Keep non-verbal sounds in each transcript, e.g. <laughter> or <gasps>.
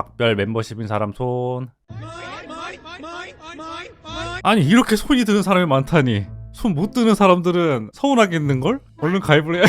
각별 멤버십인 사람 손. 아니 이렇게 손이 드는 사람이 많다니. 손 못 드는 사람들은 서운하겠는걸? 얼른 가입을 해야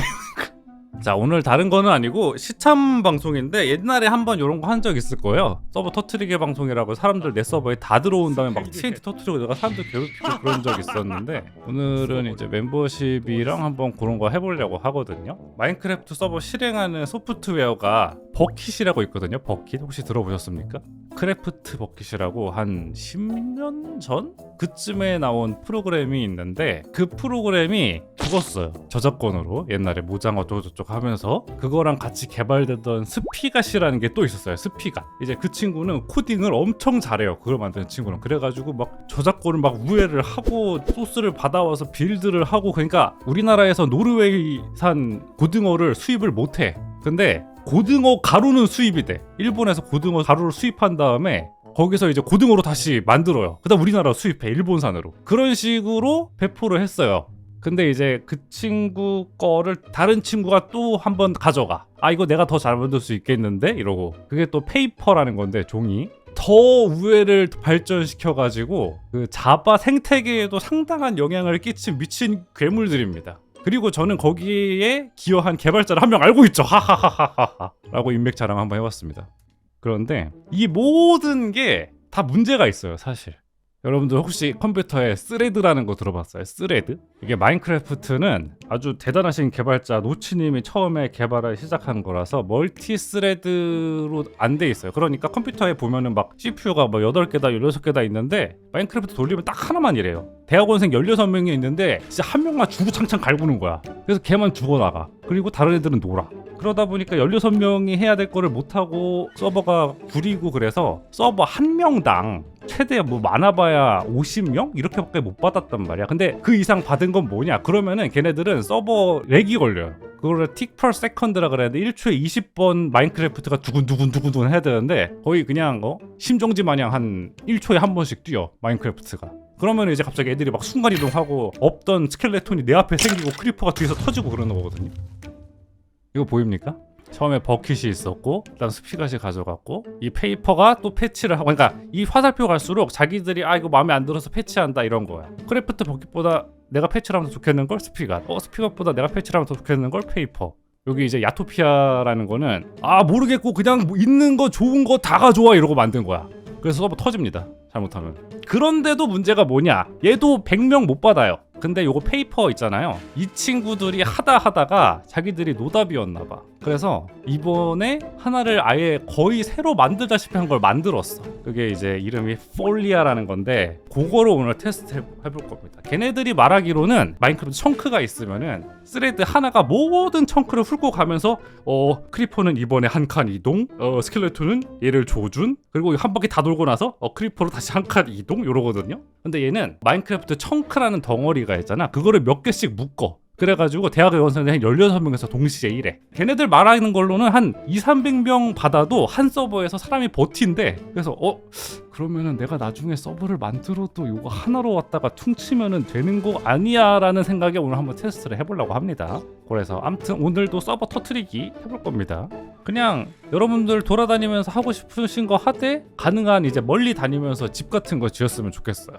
자 오늘 다른 거는 아니고 시참 방송인데 옛날에 한번 이런 거 한 적 있을 거예요. 서버 터트리기 방송이라고 사람들 내 서버에 다 들어온 다음에 막 TNT 터트리고 내가 사람들 괴롭히고 그런 적 있었는데 오늘은 이제 멤버십이랑 한번 그런 거 해보려고 하거든요. 마인크래프트 서버 실행하는 소프트웨어가 버킷이라고 있거든요. 버킷 혹시 들어보셨습니까? 크래프트 버킷이라고 한 10년 전? 그쯤에 나온 프로그램이 있는데 그 프로그램이 죽었어요. 저작권으로. 옛날에 모장 어쩌고저쩌고 하면서. 그거랑 같이 개발되던 스피갓이라는 게 또 있었어요 스피갓. 이제 그 친구는 코딩을 엄청 잘해요 그걸 만드는 친구는. 그래가지고 막 저작권을 막 우회를 하고 소스를 받아와서 빌드를 하고. 그러니까 우리나라에서 노르웨이산 고등어를 수입을 못해. 근데 고등어 가루는 수입이 돼 일본에서 고등어 가루를 수입한 다음에 거기서 이제 고등어로 다시 만들어요. 그다음 우리나라 수입해 일본산으로 그런 식으로 배포를 했어요. 근데 이제 그 친구 거를 다른 친구가 또 한 번 가져가. 아 이거 내가 더 잘 만들 수 있겠는데 이러고 그게 또 페이퍼라는 건데 종이 더 우회를 발전시켜 가지고 그 자바 생태계에도 상당한 영향을 끼친 미친 괴물들입니다. 그리고 저는 거기에 기여한 개발자를 한 명 알고 있죠. 하하하하하. 라고 인맥 자랑 한번 해봤습니다. 그런데 이 모든 게 다 문제가 있어요, 사실. 여러분들 혹시 컴퓨터에 스레드라는 거 들어봤어요? 스레드? 이게 마인크래프트는 아주 대단하신 개발자 노치님이 처음에 개발을 시작한 거라서 멀티 스레드로 안 돼 있어요. 그러니까 컴퓨터에 보면은 막 CPU가 뭐 8개다, 16개다 있는데 마인크래프트 돌리면 딱 하나만 이래요. 대학원생 16명이 있는데 진짜 한 명만 주구장창 갈구는 거야. 그래서 걔만 죽어나가. 그리고 다른 애들은 놀아. 그러다 보니까 16명이 해야 될 거를 못하고 서버가 구리고 그래서 서버 한 명당 최대 뭐 많아봐야 50명? 이렇게밖에 못 받았단 말이야. 근데 그 이상 받은 건 뭐냐? 그러면은 걔네들은 서버 렉이 걸려요. 그거를 틱퍼 세컨드라 그래야 돼. 1초에 20번 마인크래프트가 두근두근두근두근 해야 되는데 거의 그냥 어? 심정지 마냥 한 1초에 한 번씩 뛰어 마인크래프트가. 그러면 이제 갑자기 애들이 막 순간 이동하고 없던 스켈레톤이 내 앞에 생기고 크리퍼가 뒤에서 터지고 그러는 거거든요. 이거 보입니까? 처음에 버킷이 있었고 그다음 스피갓이 가져갔고 이 페이퍼가 또 패치를 하고 그러니까 이 화살표 갈수록 자기들이 아 이거 마음에 안 들어서 패치한다 이런 거야 크래프트 버킷보다 내가 패치를 하면 더 좋겠는 걸 스피갓 어 스피갓보다 내가 패치를 하면 더 좋겠는 걸 페이퍼 여기 이제 야토피아라는 거는 아 모르겠고 그냥 뭐 있는 거 좋은 거 다 가져와 이러고 만든 거야 그래서 서버 터집니다 잘못하면. 그런데도 문제가 뭐냐? 얘도 100명 못 받아요. 근데 요거 페이퍼 있잖아요. 이 친구들이 하다 하다가 자기들이 노답이었나 봐 그래서 이번에 하나를 아예 거의 새로 만들다시피 한 걸 만들었어. 그게 이제 이름이 폴리아라는 건데 그거로 오늘 테스트 해- 해볼 겁니다. 걔네들이 말하기로는 마인크래프트 청크가 있으면은 스레드 하나가 모든 청크를 훑고 가면서 어 크리퍼는 이번에 한 칸 이동 어 스켈레톤은 얘를 조준 그리고 한 바퀴 다 돌고 나서 어 크리퍼로 다시 한 칸 이동 이러거든요. 근데 얘는 마인크래프트 청크라는 덩어리가 있잖아. 그거를 몇 개씩 묶어 그래가지고 대학 의 원생이 한 16명에서 동시에 일해. 걔네들 말하는 걸로는 한 2, 300명 받아도 한 서버에서 사람이 버틴대. 그래서 어? 그러면은 내가 나중에 서버를 만들어도 이거 하나로 왔다가 퉁치면은 되는 거 아니야 라는 생각에 오늘 한번 테스트를 해보려고 합니다. 그래서 암튼 오늘도 서버 터트리기 해볼 겁니다. 그냥 여러분들 돌아다니면서 하고 싶으신 거 하되 가능한 이제 멀리 다니면서 집 같은 거 지었으면 좋겠어요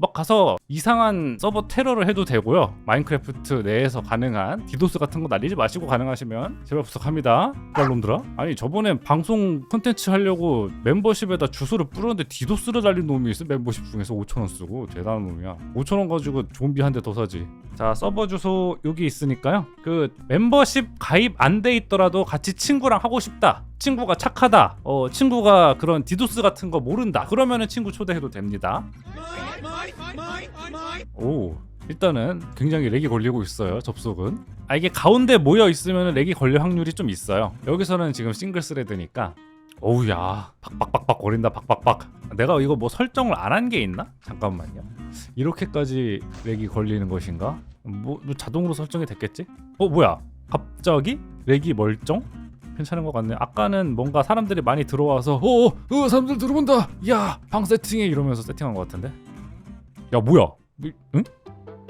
막 가서 이상한 서버 테러를 해도 되고요. 마인크래프트 내에서 가능한 디도스 같은 거 날리지 마시고 가능하시면 제발 부탁합니다. 빨놈들아. 아니 저번에 방송 콘텐츠 하려고 멤버십에다 주소를 뿌렸는데 디도스를 달린 놈이 있어 멤버십 중에서 5천 원 쓰고 대단한 놈이야. 5천 원 가지고 좀비 한 대 더 사지. 자 서버 주소 여기 있으니까요. 그 멤버십 가입 안 돼 있더라도 같이 친구랑 하고 싶다. 친구가 착하다. 어 친구가 그런 디도스 같은 거 모른다. 그러면은 친구 초대해도 됩니다. 오 일단은 굉장히 렉이 걸리고 있어요 접속은 아 이게 가운데 모여 있으면 렉이 걸릴 확률이 좀 있어요 여기서는 지금 싱글 스레드니까 어우야 박박박박 거린다 박박박 내가 이거 뭐 설정을 안 한 게 있나? 잠깐만요 이렇게까지 렉이 걸리는 것인가? 뭐, 뭐 자동으로 설정이 됐겠지? 어 뭐야 갑자기 렉이 멀쩡? 괜찮은 것 같네. 아까는 뭔가 사람들이 많이 들어와서 어, 어 사람들 들어온다. 야, 방 세팅해 이러면서 세팅한 것 같은데. 야, 뭐야? 뭐, 응?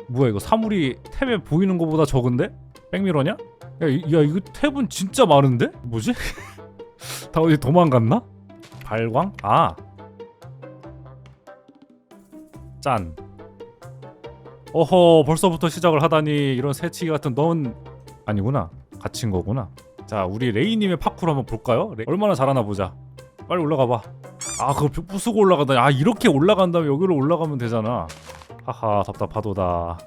뭐야 이거 사물이 탭에 보이는 것보다 적은데? 백미러냐? 야, 이- 야 이거 탭은 진짜 많은데? 뭐지? <laughs> 다 어디 도망갔나? 발광? 아. 짠. 어허, 벌써부터 시작을 하다니 이런 새치기 같은 넌 아니구나. 갇힌 거구나. 자, 우리 레이님의 파쿠르 한번 볼까요? 레... 얼마나 잘하나 보자. 빨리 올라가 봐. 아, 그거 부- 부수고 올라가다. 아, 이렇게 올라간 다음에 여기로 올라가면 되잖아. 하하, 답답하도다.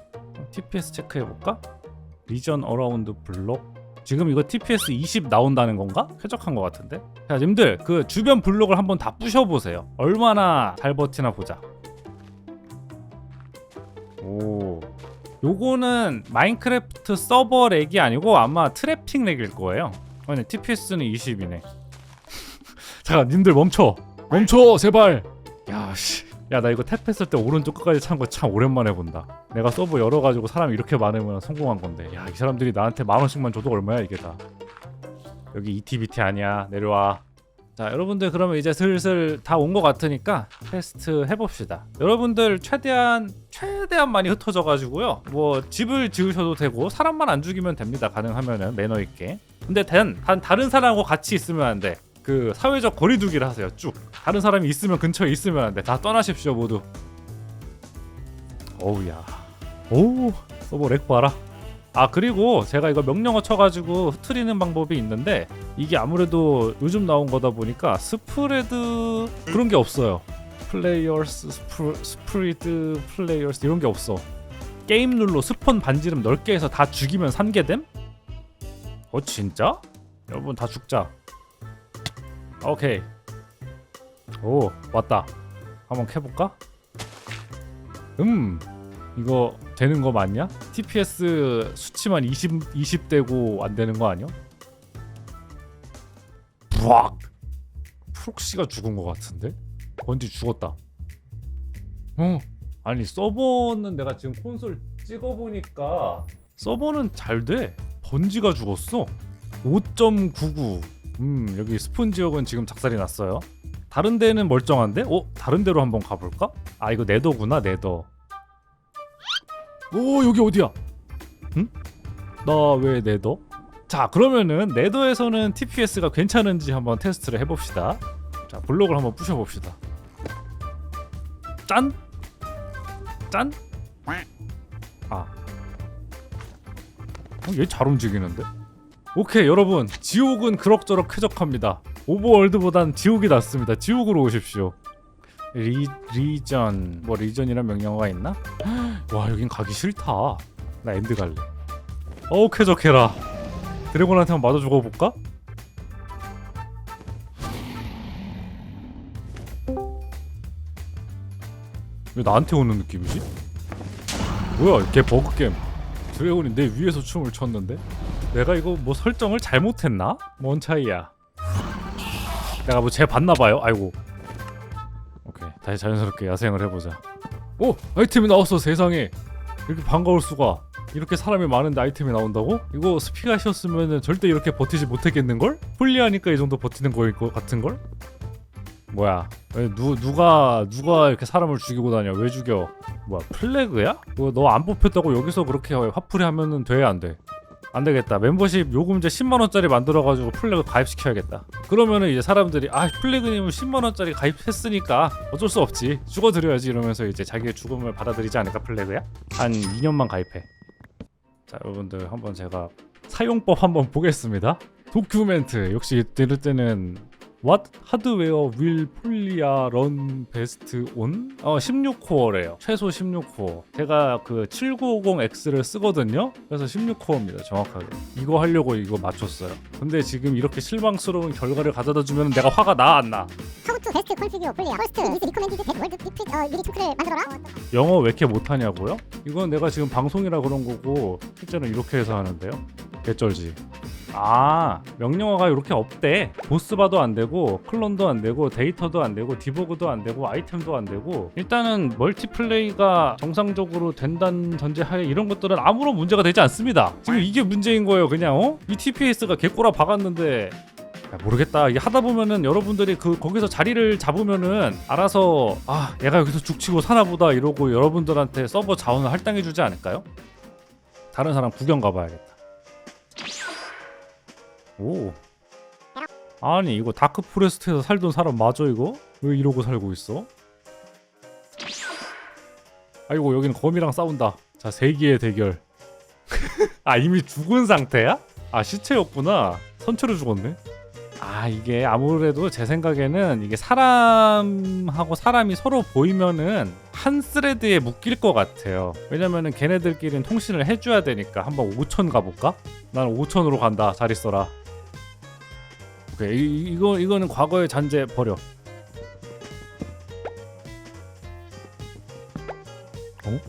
TPS 체크해 볼까? 리전 어라운드 블록. 지금 이거 TPS 20 나온다는 건가? 쾌적한 것 같은데. 자, 님들 그 주변 블록을 한번 다 부셔 보세요. 얼마나 잘 버티나 보자. 오. 요거는 마인크래프트 서버 렉이 아니고 아마 트래핑 렉일 거예요. 아니 TPS는 20이네. <laughs> 잠깐 님들 멈춰. 멈춰 제발. 야 씨. 야 나 이거 탭했을 때 오른쪽 끝까지 찬 거 참 오랜만에 본다. 내가 서버 열어가지고 사람이 이렇게 많으면 성공한 건데. 야 이 사람들이 나한테 만 원씩만 줘도 얼마야 이게 다. 여기 ETBT 아니야. 내려와. 자 여러분들 그러면 이제 슬슬 다 온 것 같으니까 테스트 해봅시다. 여러분들 최대한 최대한 많이 흩어져 가지고요. 뭐 집을 지으셔도 되고 사람만 안 죽이면 됩니다. 가능하면은 매너 있게. 근데 단, 단 다른 사람하고 같이 있으면 안돼 그 사회적 거리두기를 하세요 쭉. 다른 사람이 있으면 근처에 있으면 안돼 다 떠나십시오 모두. 어우야. 오 서버 렉 봐라 아 그리고 제가 이거 명령어 쳐가지고 흐트리는 방법이 있는데 이게 아무래도 요즘 나온 거다 보니까 스프레드 그런 게 없어요 플레이어스 스프, 스프리드 플레이어스 이런 게 없어 게임 룰로 스폰 반지름 넓게 해서 다 죽이면 산게됨? 어 진짜? 여러분 다 죽자 오케이 오 왔다 한번 캐볼까? 음 이거 되는 거 맞냐? TPS 수치만 20 20 되고 안 되는 거 아니야? 부악 프록시가 죽은 거 같은데? 번지 죽었다. 어 아니 서버는 내가 지금 콘솔 찍어보니까 서버는 잘 돼. 번지가 죽었어. 5.99. 음 여기 스폰 지역은 지금 작살이 났어요. 다른 데는 멀쩡한데? 어 다른 데로 한번 가볼까? 아 이거 네더구나 네더. 오 여기 어디야? 응? 나 왜 네더? 자 그러면은 네더에서는 TPS가 괜찮은지 한번 테스트를 해봅시다. 자 블록을 한번 부셔봅시다. 짠? 짠? 아. 어, 얘잘 움직이는데? 오케이 여러분 지옥은 그럭저럭 쾌적합니다. 오버월드보단 지옥이 낫습니다. 지옥으로 오십시오. 리 리전 뭐 리전이란 명령어가 있나? <gasps> 와 여긴 가기 싫다. 나 엔드 갈래. 어우 쾌적해라. 드래곤한테 한번 맞아 죽어볼까? 왜 나한테 오는 느낌이지? 뭐야 걔 버그게임 드래곤이 내 위에서 춤을 췄는데? 내가 이거 뭐 설정을 잘못했나? 뭔 차이야 내가 뭐 쟤 봤나봐요 아이고 다시 자연스럽게 야생을 해보자 오! 아이템이 나왔어 세상에 이렇게 반가울 수가 이렇게 사람이 많은데 아이템이 나온다고? 이거 스피가셨으면 절대 이렇게 버티지 못했겠는걸? 홀리하니까 이 정도 버티는 거일 것 같은걸? 뭐야 왜 누, 누가 누가 이렇게 사람을 죽이고 다녀 왜 죽여 뭐야 플래그야? 너 안 뽑혔다고 여기서 그렇게 화풀이 하면은 돼안 돼? 안 되겠다. 멤버십 요금제 10만 원짜리 만들어 가지고 플래그 가입시켜야겠다. 그러면은 이제 사람들이 아 플래그님은 10만 원짜리 가입했으니까 어쩔 수 없지. 죽어드려야지 이러면서 이제 자기의 죽음을 받아들이지 않을까 플래그야? 한 2년만 가입해. 자 여러분들 한번 제가 사용법 한번 보겠습니다. 도큐멘트. 역시 들을 때는 What hardware will Polia run best on? 어 16코어래요. 최소 16코어. 제가 그 7950X를 쓰거든요. 그래서 16코어입니다. 정확하게. 이거 하려고 이거 맞췄어요. 근데 지금 이렇게 실망스러운 결과를 가져다 주면 내가 화가 나 안 나? How to best configure Polya. First, is recommended that world repeat 어, 미리 체크를 만들어라. 영어 왜 이렇게 못하냐고요? 이건 내가 지금 방송이라 그런 거고 실제로 이렇게 해서 하는데요. 개쩔지. 아 명령어가 이렇게 없대. 보스바도 안 되고 클론도 안 되고 데이터도 안 되고 디버그도 안 되고 아이템도 안 되고 일단은 멀티플레이가 정상적으로 된다는 전제하에 이런 것들은 아무런 문제가 되지 않습니다. 지금 이게 문제인 거예요. 그냥 어? 이 TPS가 개꼬라 박았는데 야, 모르겠다. 하다 보면은 여러분들이 그 거기서 자리를 잡으면은 알아서 아 얘가 여기서 죽치고 사나보다 이러고 여러분들한테 서버 자원을 할당해주지 않을까요? 다른 사람 구경 가봐야겠다. 오. 아니 이거 다크 포레스트에서 살던 사람 맞아 이거? 왜 이러고 살고 있어? 아이고 여기는 거미랑 싸운다. 자 세기의 대결. <laughs> 아 이미 죽은 상태야? 아 시체였구나. 선체로 죽었네. 아 이게 아무래도 제 생각에는 이게 사람하고 사람이 서로 보이면은 한 스레드에 묶일 것 같아요. 왜냐면은 걔네들끼리는 통신을 해줘야 되니까. 한번 5천 가볼까? 난 5천으로 간다. 잘 있어라 오케이 이, 이거 이거는 과거의 잔재 버려 어?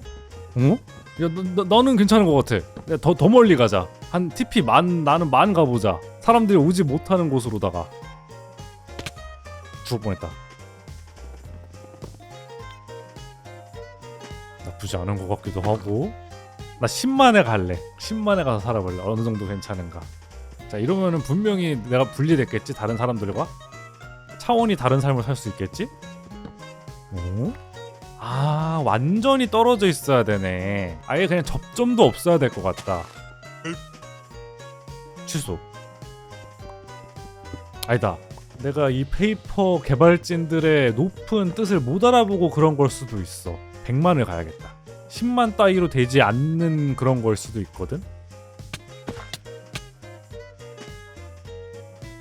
어? 야, 너, 너, 너는 괜찮은 것 같아. 야, 더, 더 멀리 가자. 한 TP 만, 나는 만 가보자. 사람들이 오지 못하는 곳으로다가. 죽을 뻔했다. 나쁘지 않은 것 같기도 하고. 나 10만에 갈래. 10만에 가서 살아볼래. 어느 정도 괜찮은가. 자, 이러면은 분명히 내가 분리됐겠지? 다른 사람들과? 차원이 다른 삶을 살 수 있겠지? 어? 아 완전히 떨어져 있어야 되네 아예 그냥 접점도 없어야 될 것 같다 취소 아니다 내가 이 페이퍼 개발진들의 높은 뜻을 못 알아보고 그런 걸 수도 있어 100만을 가야겠다 10만 따위로 되지 않는 그런 걸 수도 있거든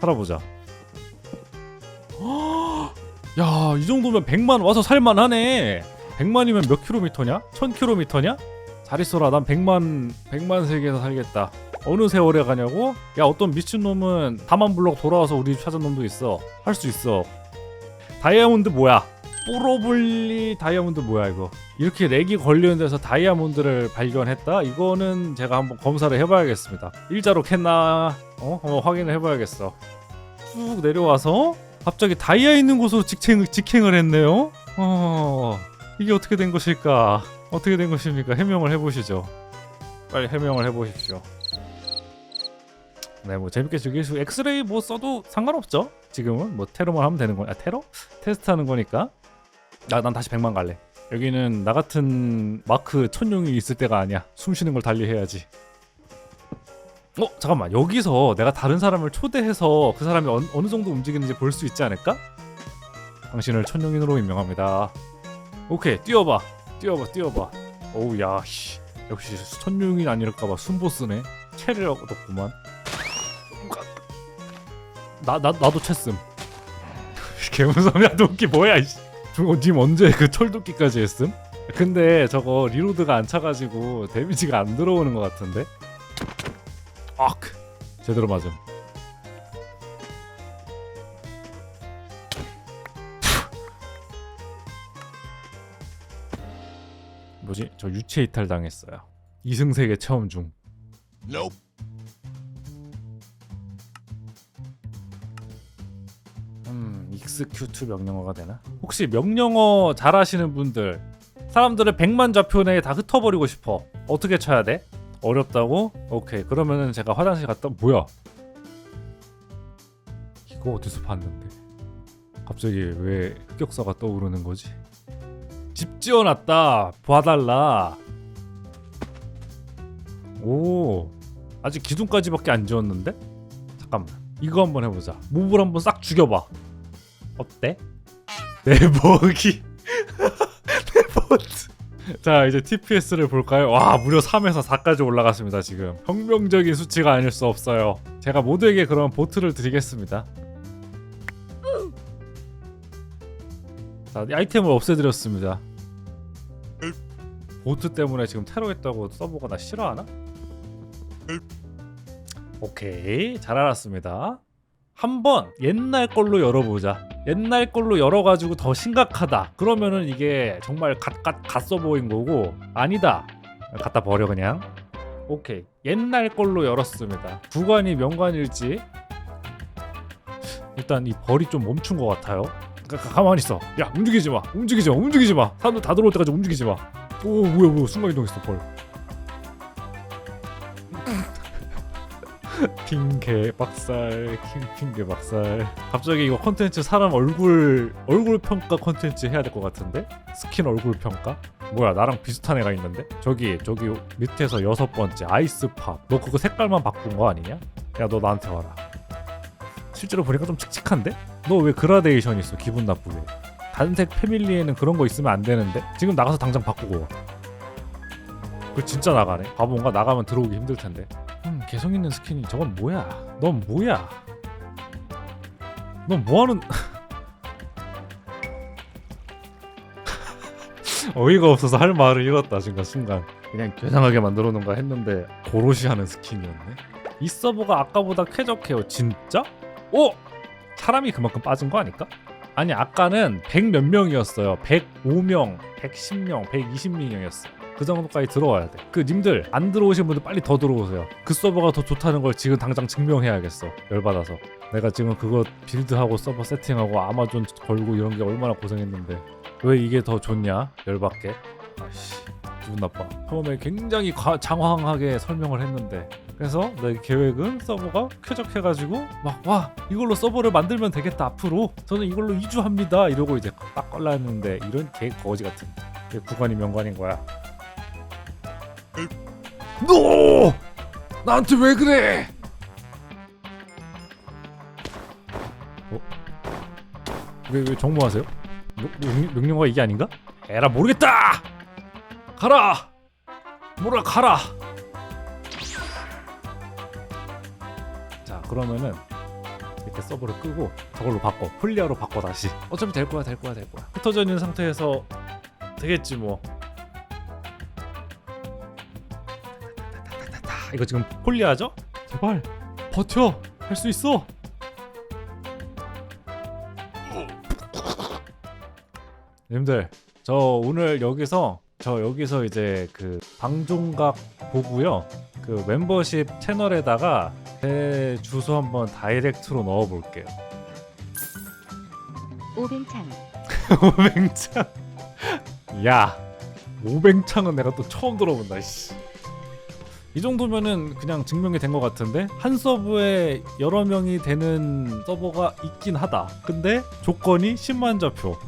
살아보자 <gasps> 야, 이 정도면 100만 와서 살만하네. 100만이면 몇 킬로미터냐? 1000킬로미터냐? 잘 있어라. 난 100만 100만 세계에서 살겠다. 어느 세월에 가냐고? 야, 어떤 미친놈은 다만 블럭 돌아와서 우리 찾은 놈도 있어. 할 수 있어. 다이아몬드 뭐야? 뽀로블리 다이아몬드 뭐야 이거? 이렇게 렉이 걸리는 데서 다이아몬드를 발견했다? 이거는 제가 한번 검사를 해봐야겠습니다. 일자로 캤나? 어? 한번 확인을 해봐야겠어. 쭉 내려와서 갑자기 다이아 있는 곳으로 직행, 직행을 했네요. 어, 이게 어떻게 된 것일까? 어떻게 된 것입니까? 해명을 해보시죠. 빨리 해명을 해보십시오. 네, 뭐 재밌게 즐길 수 엑스레이 뭐 써도 상관없죠. 지금은 뭐 테러만 하면 되는 거야. 아, 테러? 테스트하는 거니까. 나, 난 다시 100만 갈래. 여기는 나 같은 마크 천룡이 있을 때가 아니야. 숨 쉬는 걸 달리 해야지. 어 잠깐만 여기서 내가 다른 사람을 초대해서 그 사람이 어느, 어느 정도 움직이는지 볼 수 있지 않을까? 당신을 천룡인으로 임명합니다. 오케이 뛰어봐 뛰어봐 뛰어봐. 오우 야 씨 역시 천룡인 아니랄까봐 순보스네. 채를 얻었구만. 나, 나 나도 채씀. <laughs> 개무섭냐 도끼 뭐야 이씨. 저거 님 언제 그 철도끼까지 했음? 근데 저거 리로드가 안 차가지고 데미지가 안 들어오는 것 같은데? 악 제대로 맞음 뭐지 저 유체 이탈 당했어요 이승세계 체험 중 Nope. 음, 익스큐트 명령어가 되나? 혹시 명령어 잘하시는 분들 사람들을 100만 좌표 내에 다 흩어버리고 싶어 어떻게 쳐야 돼? 어렵다고? 오케이. 그러면은 제가 화장실 갔다 뭐야? 이거 어디서 봤는데? 갑자기 왜 흑역사가 떠오르는 거지? 집 지어놨다. 봐달라. 오. 아직 기둥까지밖에 안 지었는데? 잠깐만. 이거 한번 해보자. 몹을 한번 싹 죽여봐. 어때? 내 먹이 내 보트 <laughs> 자 이제 TPS를 볼까요? 와 무려 3에서 4까지 올라갔습니다 지금. 혁명적인 수치가 아닐 수 없어요. 제가 모두에게 그런 보트를 드리겠습니다. 자 아이템을 없애드렸습니다. 보트 때문에 지금 테러했다고 서버가 나 싫어하나? 오케이 잘 알았습니다 한번 옛날 걸로 열어보자. 옛날 걸로 열어가지고 더 심각하다. 그러면은 이게 정말 갓갓 갓써 보인 거고 아니다. 갖다 버려 그냥. 오케이. 옛날 걸로 열었습니다. 구간이 명관일지? 일단 이 벌이 좀 멈춘 것 같아요. 가, 가- 가만히 있어. 야 움직이지 마. 움직이지 마. 움직이지 마. 사람들 다 들어올 때까지 움직이지 마 오 뭐야 뭐야. 순간 이동했어 벌 <laughs> 핑계 박살 킹 핑계 박살. 갑자기 이거 컨텐츠 사람 얼굴 얼굴 평가 컨텐츠 해야 될 것 같은데? 스킨 얼굴 평가? 뭐야 나랑 비슷한 애가 있는데? 저기 저기 밑에서 여섯 번째 아이스팝. 너 그거 색깔만 바꾼 거 아니냐? 야 너 나한테 와라. 실제로 보니까 좀 칙칙한데? 너 왜 그라데이션 있어 기분 나쁘게? 단색 패밀리에는 그런 거 있으면 안 되는데? 지금 나가서 당장 바꾸고 와. 그 진짜 나가네. 바본가? 나가면 들어오기 힘들 텐데 음 개성 있는 스킨이 저건 뭐야 넌 뭐야 넌 뭐하는 <laughs> 어이가 없어서 할 말을 잃었다 순간 순간 그냥 괴상하게 만들어 놓은가 했는데 고로시 하는 스킨이었네 이 서버가 아까보다 쾌적해요 진짜? 오! 사람이 그만큼 빠진 거 아닐까? 아니 아까는 100 몇 명이었어요 105명 110명 120명이었어 그 정도까지 들어와야 돼 그 님들 안 들어오신 분들 빨리 더 들어오세요. 그 서버가 더 좋다는 걸 지금 당장 증명해야겠어. 열받아서. 내가 지금 그거 빌드하고 서버 세팅하고 아마존 걸고 이런 게 얼마나 고생했는데. 왜 이게 더 좋냐? 열받게. 아씨 기분 나빠. 처음에 굉장히 과- 장황하게 설명을 했는데. 그래서 내 계획은 서버가 쾌적해가지고 막 와 이걸로 서버를 만들면 되겠다 앞으로. 저는 이걸로 이주합니다. 이러고 이제 딱 걸렸는데 이런 개 거지 같은 게 구간이 명관인 거야 너! 나한테 왜 그래? 어? 왜 왜 정모하세요? 명- 명- 명령어가 이게 아닌가? 에라 모르겠다! 가라! 뭐라 가라! 자 그러면은 이렇게 서버를 끄고 저걸로 바꿔. 폴리아로 바꿔 다시. 어차피 될 거야 될 거야 될 거야. 흩어져 있는 상태에서 되겠지 뭐 이거 지금 폴리아죠? 제발 버텨. 할 수 있어. 님들 저 오늘 여기서 저 여기서 이제 그 방종각 보고요. 그 멤버십 채널에다가 제 주소 한번 다이렉트로 넣어볼게요. 오뱅창. <laughs> 오뱅창. 야 오뱅창은 내가 또 처음 들어본다 씨. 이 정도면은 그냥 증명이 된 것 같은데? 한 서버에 여러 명이 되는 서버가 있긴 하다. 근데 조건이 10만 좌표. <laughs>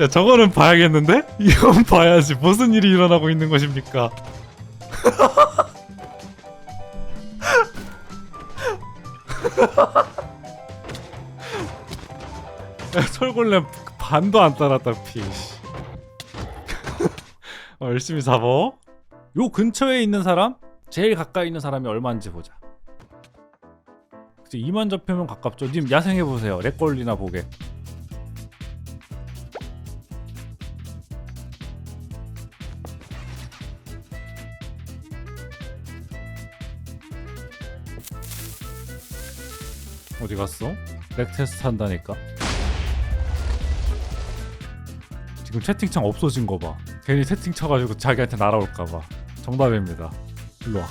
야 저거는 봐야겠는데? 이건 봐야지. 무슨 일이 일어나고 있는 것입니까? <laughs> 야, 철골렘 반도 안 따랐다 피. 씨. <laughs> 어, 열심히 잡어. 요 근처에 있는 사람, 제일 가까이 있는 사람이 얼마인지 보자. 이제 2만 접히면 가깝죠. 님 야생해 보세요. 렉 걸리나 보게. 어디 갔어? 렉 테스트 한다니까. 지금 채팅창 없어진 거 봐. 괜히 채팅 쳐가지고 자기한테 날아올까 봐. 정답입니다. 일로 와.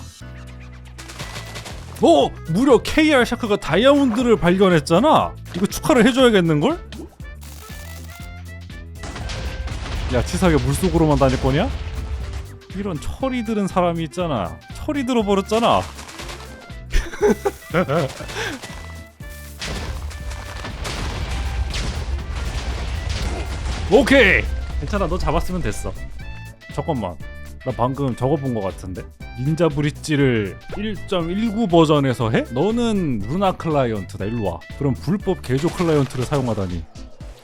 오! 무려 KR 샤크가 다이아몬드를 발견했잖아. 이거 축하를 해줘야겠는 걸? 야 치사하게 물속으로만 다닐 거냐? 이런 철이 들은 사람이 있잖아. 철이 들어버렸잖아. <laughs> 오케이. 괜찮아 너 잡았으면 됐어. 잠깐만. 나 방금 저거 본거 같은데. 닌자 브릿지를 1.19 버전에서 해? 너는 루나 클라이언트다. 일로 와. 그럼 불법 개조 클라이언트를 사용하다니.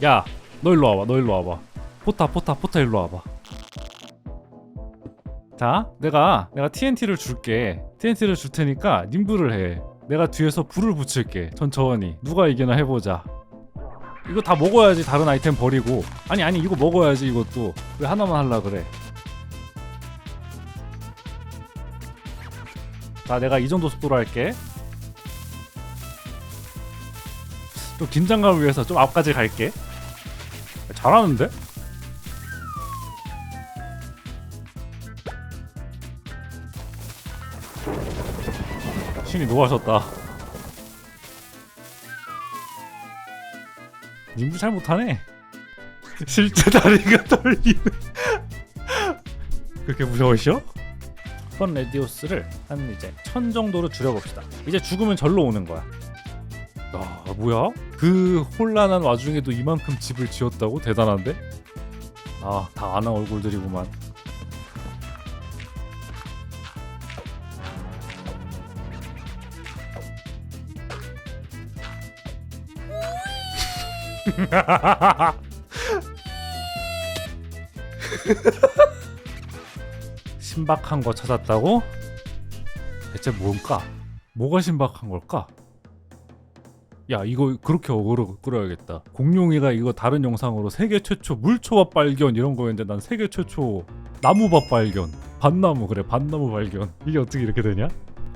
야 너 일로 와봐. 너 일로 와봐. 포타 포타 포타 일로 와봐. 자 내가 내가 TNT를 줄게. TNT를 줄 테니까 님부를 해. 내가 뒤에서 불을 붙일게. 천천히 누가 이기나 해보자 이거 다 먹어야지 다른 아이템 버리고. 아니 아니 이거 먹어야지 이것도. 왜 하나만 할라 그래? 자 내가 이 정도 속도로 할게. 좀 긴장감을 위해서 좀 앞까지 갈게. 잘하는데? 신이 노하셨다 님도 잘 못하네. <laughs> 실제 다리가 떨리네. 그렇게 무서우셔? 펀 레디오스를 한 이제 천 정도로 줄여봅시다. 이제 죽으면 절로 오는 거야. 아 뭐야? 그 혼란한 와중에도 이만큼 집을 지었다고 대단한데? 아 다 아는 얼굴들이구만. <laughs> 신박한 거 찾았다고? 대체 뭘까? 뭐가 신박한 걸까? 야 이거 그렇게 어그로 끌어야겠다 공룡이가 이거 다른 영상으로 세계 최초 물초밥 발견 이런 거였는데 난 세계 최초 나무밥 발견 밭나무 그래 밭나무 발견 이게 어떻게 이렇게 되냐?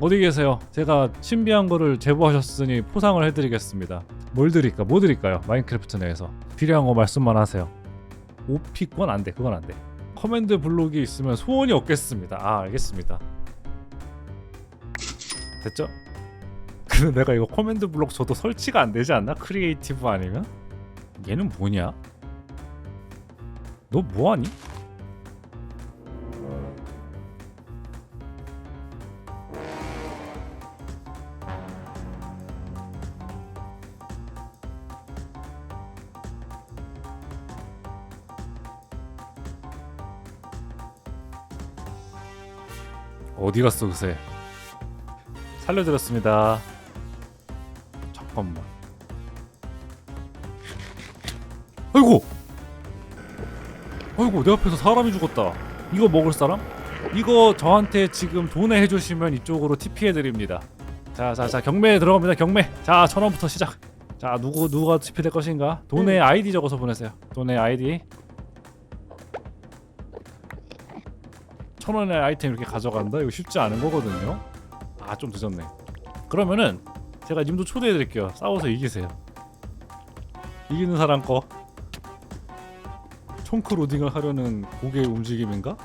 어디 계세요? 제가 신비한 거를 제보하셨으니 포상을 해드리겠습니다 뭘 드릴까? 뭐 드릴까요? 마인크래프트 내에서 필요한 거 말씀만 하세요 오피권 안 돼 그건 안 돼 커맨드 블록이 있으면 소원이 없겠습니다 아 알겠습니다 됐죠? 근데 내가 이거 커맨드 블록 줘도 설치가 안 되지 않나? 크리에이티브 아니면? 얘는 뭐냐? 너 뭐하니? 어디 갔어 그새? 살려드렸습니다. 잠깐만. 아이고! 아이고 내 앞에서 사람이 죽었다. 이거 먹을 사람? 이거 저한테 지금 돈에 해주시면 이쪽으로 TP 해드립니다. 자자자 경매에 들어갑니다 경매. 자 천원부터 시작. 자 누구 누가 TP 될 것인가? 돈에 아이디 적어서 보내세요. 돈에 아이디. 천 원의 아이템 이렇게 가져간다? 이거 쉽지 않은 거거든요. 아 좀 늦었네. 그러면은 제가 님도 초대해 드릴게요. 싸워서 이기세요. 이기는 사람 거. 총크 로딩을 하려는 고개의 움직임인가?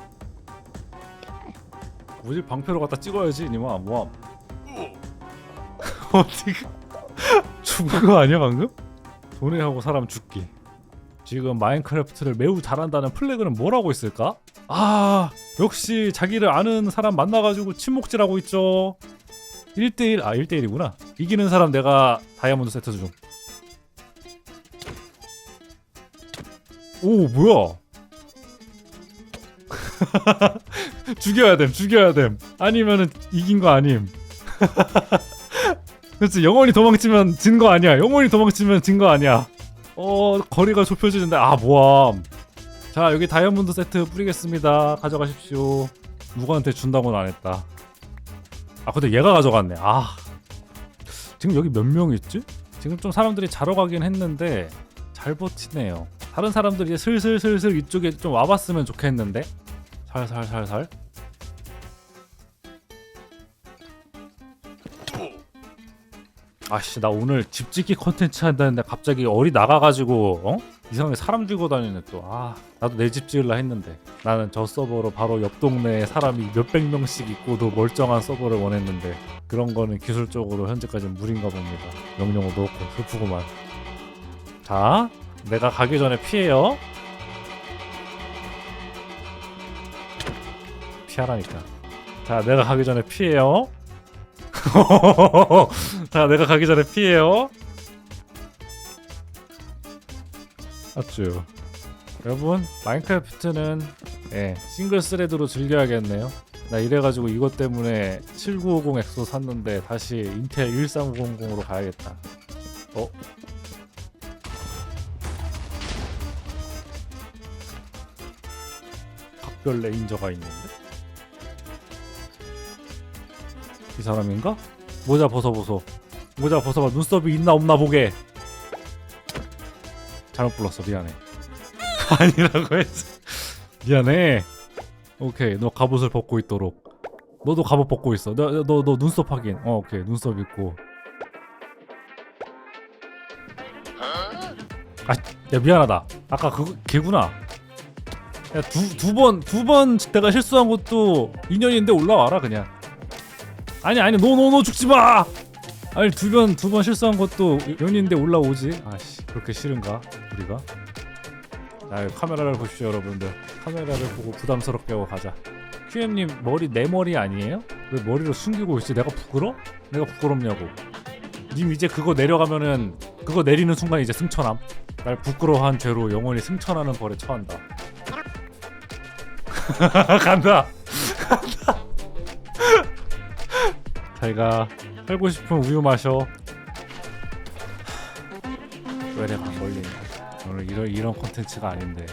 뭐지 방패로 갖다 찍어야지 니마 모함. <laughs> 어디 <laughs> 죽은 거 아니야 방금? 돈에하고 사람 죽기. 지금 마인크래프트를 매우 잘한다는 플래그는 뭐라고 있을까? 아 역시 자기를 아는 사람 만나가지고 침묵질하고 있죠. 1대1 아 1대1이구나. 이기는 사람 내가 다이아몬드 세트 줌. 오 뭐야? <laughs> 죽여야 됨 죽여야 됨. 아니면은 이긴 거 아님. <laughs> 그렇지 영원히 도망치면 진 거 아니야. 영원히 도망치면 진 거 아니야. 어 거리가 좁혀지는데 아 모함 자 여기 다이아몬드 세트 뿌리겠습니다. 가져가십시오. 누구한테 준다고는 안 했다. 아 근데 얘가 가져갔네. 아. 지금 여기 몇 명 있지? 지금 좀 사람들이 자러 가긴 했는데 잘 버티네요. 다른 사람들이 이제 슬슬슬슬 이쪽에 좀 와봤으면 좋겠는데. 살살살살. 아씨 나 오늘 집 짓기 컨텐츠 한다는데 갑자기 어리 나가가지고 어? 이상하게 사람 들고 다니네 또 아 나도 내 집 지을라 했는데. 나는 저 서버로 바로 옆 동네에 사람이 몇백 명씩 있고도 멀쩡한 서버를 원했는데 그런 거는 기술적으로 현재까지 무리인가 봅니다. 명령어 넣고 슬프구만. 자 내가 가기 전에 피해요. 피하라니까. 자 내가 가기 전에 피해요. <laughs> 자 내가 가기 전에 피해요 맞죠 여러분 마인크래프트는 예, 싱글 스레드로 즐겨야겠네요 나 이래가지고 이것 때문에 7950 엑소 샀는데 다시 인텔 1300으로 가야겠다 어? 각별 레인저가 있는데? 이 사람인가? 모자 벗어보소 모자 벗어봐 눈썹이 있나 없나 보게 잘못 불렀어. 미안해. <laughs> 아니라고 했어. 미안해. 오케이. 너 갑옷을 벗고 있도록. 너도 갑옷 벗고 있어. 너 너 너 눈썹 확인. 어 오케이. 눈썹 있고. 아야 미안하다. 아까 그 걔구나. 야 두 두 번 두 번 내가 실수한 것도 인연인데 올라와라 그냥. 아니 아니. 노노노 죽지 마! 아니 두 번 두 번 실수한 것도 연인인데 올라오지. 아씨 그렇게 싫은가 우리가? 자 카메라를 보십시오 여러분들. 카메라를 보고 부담스럽게 하고 가자. QM님 머리 내 머리 아니에요? 왜 머리를 숨기고 있지 내가 부끄러? 내가 부끄럽냐고. 님 이제 그거 내려가면은 그거 내리는 순간 이제 승천함. 날 부끄러워한 죄로 영원히 승천하는 벌에 처한다. <laughs> 간다. <laughs> 간다 잘가 살고 싶으면 우유 마셔. 왜내 막걸리 오늘 이런 이런 콘텐츠가 아닌데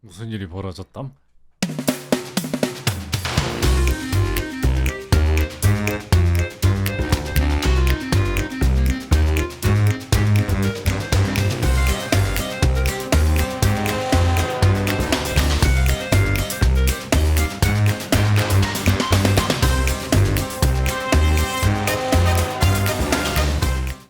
무슨 일이 벌어졌담?